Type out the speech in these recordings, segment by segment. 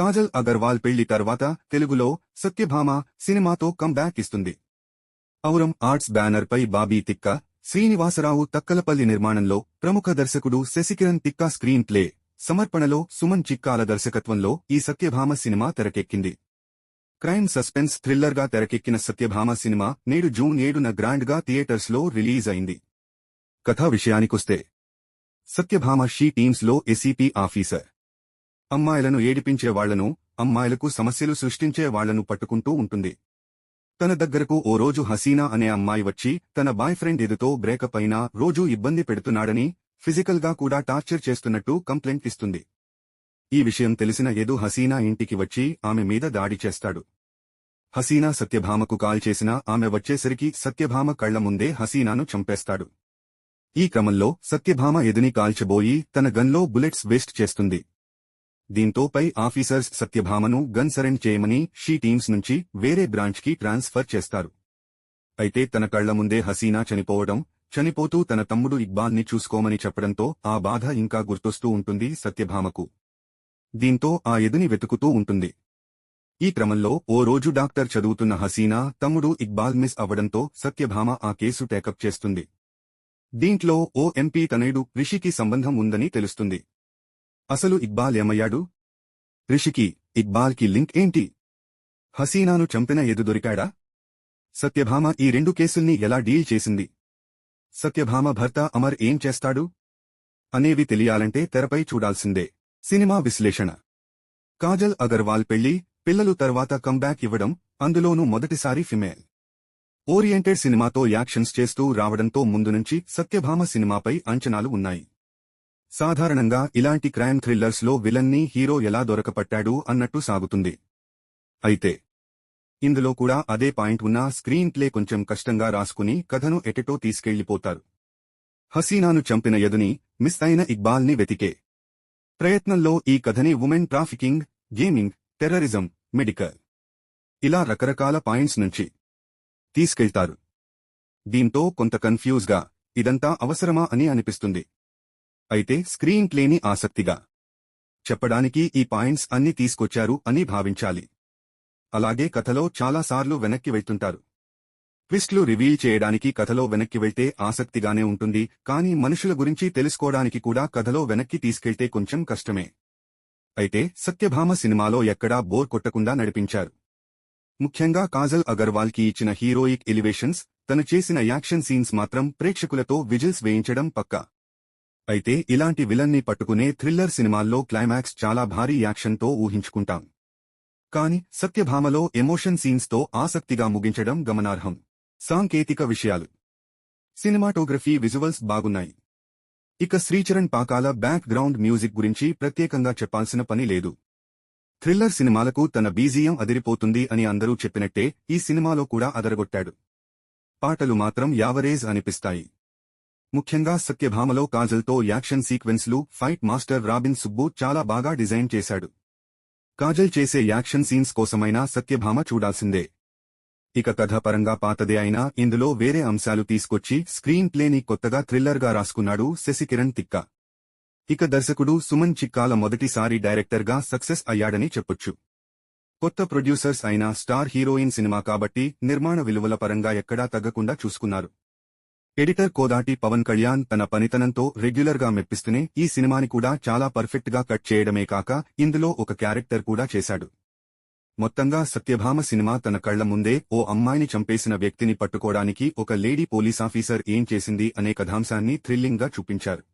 కాజల్ అగర్వాల్ పెళ్ళి తర్వాత తెలుగులో సత్యభామ సినిమాతో కంబ్యాక్ ఇస్తుంది. ఔరం ఆర్ట్స్ బ్యానర్ పై బాబీ తిక్క శ్రీనివాసరావు తక్కలపల్లి నిర్మాణంలో ప్రముఖ దర్శకుడు శశికిరణ్ తిక్క స్క్రీన్ ప్లే సమర్పణలో సుమన్ చిక్కాల దర్శకత్వంలో ఈ సత్యభామ సినిమా తెరకెక్కింది. క్రైమ్ సస్పెన్స్ థ్రిల్లర్గా తెరకెక్కిన సత్యభామ సినిమా నేడు జూన్ ఏడున గ్రాండ్గా థియేటర్స్లో రిలీజ్ అయింది. కథా విషయానికొస్తే సత్యభామ షీ టీమ్స్లో ఎసిపి ఆఫీసర్. అమ్మాయిలను ఏడిపించే వాళ్ళను అమ్మాయిలకు సమస్యలు సృష్టించే వాళ్ళను పట్టుకుంటూ ఉంటుంది. తన దగ్గరకు ఓ రోజు హసీనా అనే అమ్మాయి వచ్చి తన బాయ్ ఫ్రెండ్ ఎదుతో బ్రేకప్ అయినా రోజూ ఇబ్బంది పెడుతున్నాడని ఫిజికల్గా కూడా టార్చర్ చేస్తున్నట్టు కంప్లైంట్ ఇస్తుంది. ఈ విషయం తెలిసిన ఎదు హసీనా ఇంటికి వచ్చి ఆమె మీద దాడి చేస్తాడు. హసీనా సత్యభామకు కాల్ చేసినా ఆమె వచ్చేసరికి సత్యభామ కళ్ళ ముందే హసీనాను చంపేస్తాడు. ఈ క్రమంలో సత్యభామ ఎదుని కాల్చబోయి తన గన్లో బుల్లెట్స్ వేస్ట్ చేస్తుంది. దీంతో పై ఆఫీసర్స్ సత్యభామను గన్ సరెండ్ చేయమని షీ టీమ్స్ నుంచి వేరే బ్రాంచ్కి ట్రాన్స్ఫర్ చేస్తారు. అయితే తన కళ్ళ ముందే హసీనా చనిపోవడం చనిపోతూ తన తమ్ముడు ఇక్బాల్ని చూసుకోమని చెప్పడంతో ఆ బాధ ఇంకా గుర్తొస్తూ ఉంటుంది సత్యభామకు. దీంతో ఆ ఎదుని వెతుకుతూ ఉంటుంది. ఈ క్రమంలో ఓ రోజు డాక్టర్ చదువుతున్న హసీనా తమ్ముడు ఇక్బాల్ మిస్ అవ్వడంతో సత్యభామ ఆ కేసు టేకప్ చేస్తుంది. దీంట్లో ఓ ఎంపీ తనయుడు రిషికి సంబంధం ఉందని తెలుస్తుంది. అసలు ఇక్బాల్ ఏమయ్యాడు? రిషికి ఇక్బాల్కి లింక్ ఏంటి? హసీనాను చంపిన ఎదు దొరికాడా? సత్యభామ ఈ రెండు కేసుల్ని ఎలా డీల్ చేసింది? సత్యభామ భర్త అమర్ ఏం చేస్తాడు? అనేవి తెలియాలంటే తెరపై చూడాల్సిందే. సినిమా విశ్లేషణ. కాజల్ అగర్వాల్ పెళ్ళి పిల్లలు తర్వాత కంబ్యాక్ ఇవ్వడం అందులోనూ మొదటిసారి ఫిమేల్. ఓరియంటెడ్ సినిమాతో యాక్షన్స్ చేస్తూ రావడంతో ముందు నుంచి సత్యభామ సినిమాపై అంచనాలు ఉన్నాయి. సాధారణంగా ఇలాంటి క్రైమ్ థ్రిల్లర్స్లో విలన్ని హీరో ఎలా దొరకపట్టాడు అన్నట్టు సాగుతుంది. అయితే ఇందులో కూడా అదే పాయింట్ ఉన్నా స్క్రీన్ ప్లే కొంచెం కష్టంగా రాసుకుని కథను ఎటెటో తీసుకెళ్ళిపోతారు హసీనాను చంపిన యదుని మిస్ అయిన ఇక్బాల్ని వెతికే. ప్రయత్నంలో ఈ కథని women trafficking gaming terrorism medical ఇలా రకరకాల పాయింట్స్ నుంచి తీసుకెళ్తారు. దీంతో కొంత కన్ఫ్యూజ్గా ఇదంతా అవసరమా అని అనిపిస్తుంది. అయితే స్క్రీన్ ప్లేని ఆసక్తిగా చెప్పడానికి ఈ పాయింట్స్ అన్ని తీసుకొచ్చారు అని భావించాలి. అలాగే కథలో చాలాసార్లు వెనక్కి వెళ్తుంటారు. ట్విస్ట్లు రివీల్ చేయడానికి కథలో వెనక్కి వెళ్తే ఆసక్తిగానే ఉంటుంది కానీ మనుషుల గురించి తెలుసుకోవడానికి కూడా కథలో వెనక్కి తీసుకెళ్తే కొంచెం కష్టమే. అయితే సత్యభామ సినిమాలో ఎక్కడా బోర్ కొట్టకుండా నడిపించారు. ముఖ్యంగా కాజల్ అగర్వాల్కి ఇచ్చిన హీరోయిక్ ఎలివేషన్స్ తను చేసిన యాక్షన్ సీన్స్ మాత్రం ప్రేక్షకులతో విజిల్స్ వేయించడం పక్కా. అయితే ఇలాంటి విలన్ని పట్టుకునే థ్రిల్లర్ సినిమాల్లో క్లైమాక్స్ చాలా భారీ యాక్షన్తో ఊహించుకుంటాం. కాని సత్యభామలో ఎమోషన్ సీన్స్తో ఆసక్తిగా ముగించడం గమనార్హం. సాంకేతిక విషయాలు. సినిమాటోగ్రఫీ విజువల్స్ బాగున్నాయి. ఇక Sricharan Pakala background music గురించి ప్రత్యేకంగా చెప్పాల్సిన పని లేదు. థ్రిల్లర్ సినిమాలకు తన బీజియం అదిరిపోతుంది అని అందరూ చెప్పినట్టే ఈ సినిమాలో కూడా అదరగొట్టాడు. పాటలు మాత్రం యావరేజ్ అనిపిస్తాయి. ముఖ్యంగా సత్యభామలో కాజల్తో యాక్షన్ సీక్వెన్స్లు ఫైట్ మాస్టర్ రాబిన్ సుబ్బు చాలా బాగా డిజైన్ చేశాడు. కాజల్ చేసే యాక్షన్ సీన్స్ కోసమైనా సత్యభామ చూడాల్సిందే. ఇక కథ పరంగా పాతదే అయినా ఇందులో వేరే అంశాలు తీసుకొచ్చి స్క్రీన్ ప్లేని కొత్తగా థ్రిల్లర్గా రాసుకున్నాడు శశికిరణ్ తిక్క. ఇక దర్శకుడు సుమన్ చిక్కాల మొదటిసారి డైరెక్టర్గా సక్సెస్ అయ్యాడని చెప్పొచ్చు. కొత్త ప్రొడ్యూసర్స్ అయిన స్టార్ హీరోయిన్ సినిమా కాబట్టి నిర్మాణ విలువల పరంగా ఎక్కడా తగ్గకుండా చూసుకున్నారు. ఎడిటర్ కోదాటి పవన్ కళ్యాణ్ తన పనితనంతో రెగ్యులర్గా మెప్పిస్తూనే ఈ సినిమాని కూడా చాలా పర్ఫెక్ట్గా కట్ చేయడమే కాక ఇందులో ఒక క్యారెక్టర్ కూడా చేశాడు. మొత్తంగా సత్యభామ సినిమా తన కళ్ళ ముందే ఓ అమ్మాయిని చంపేసిన వ్యక్తిని పట్టుకోవడానికి ఒక లేడీ పోలీసాఫీసర్ ఏం చేసింది అనే కథాంశాన్ని థ్రిల్లింగ్గా చూపించారు.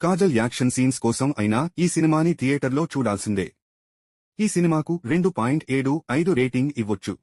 కాజల్ యాక్షన్ సీన్స్ కోసం అయినా ఈ సినిమాని థియేటర్లో చూడాల్సిందే. ఈ సినిమాకు రెండు పాయింట్ ఏడు ఐదు రేటింగ్ ఇవ్వొచ్చు.